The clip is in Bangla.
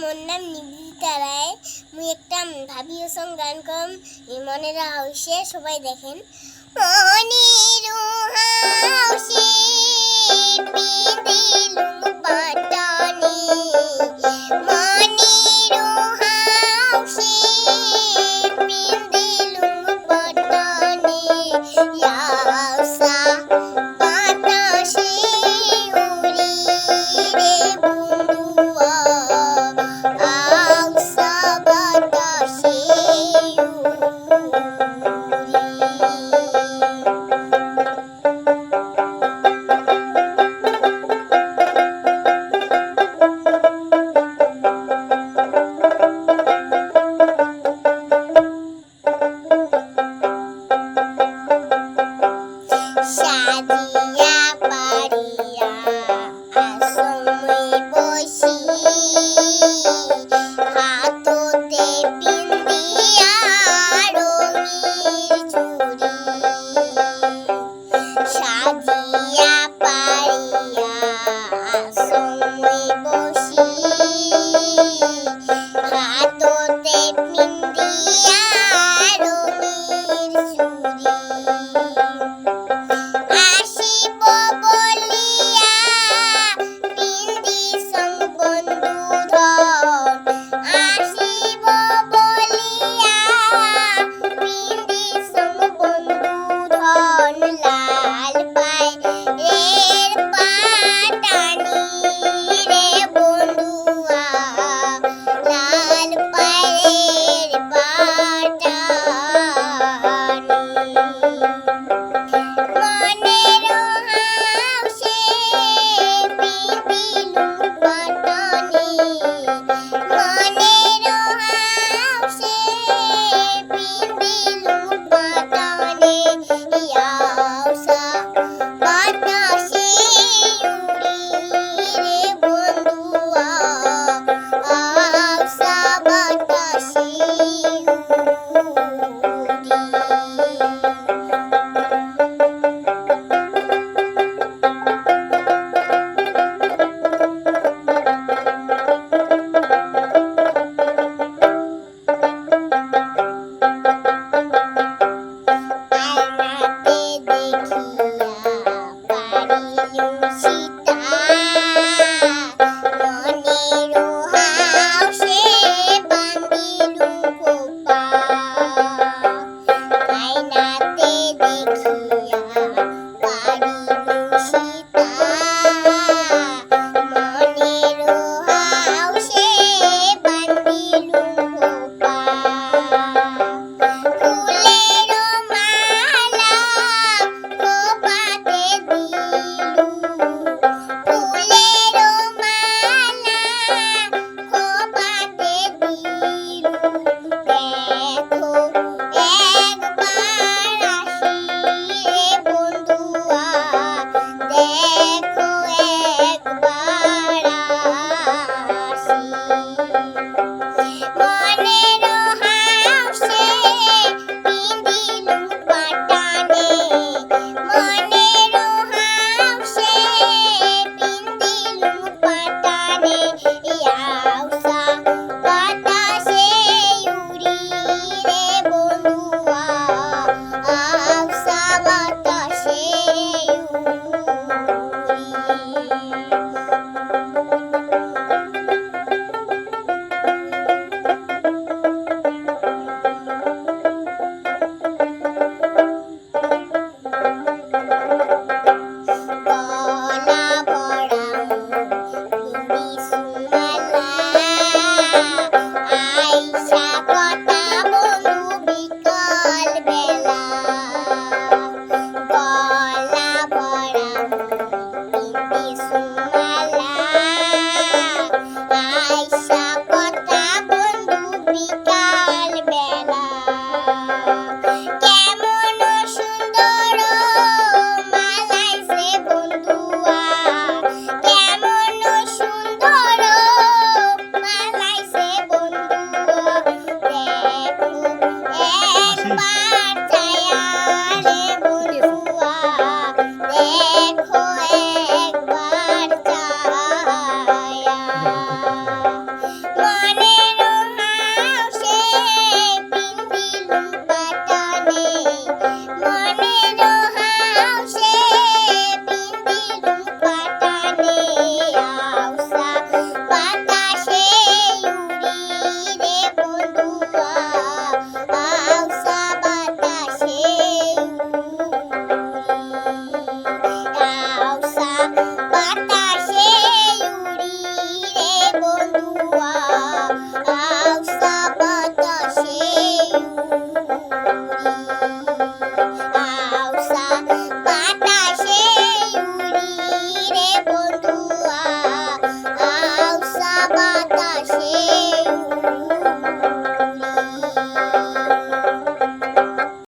মোর নাম নিবেদিতা রায় মুই একটা ভাবিও সং গান কম মনের হাউসে সবাই দেখেন। মনেরু হাউসে পিদিলুম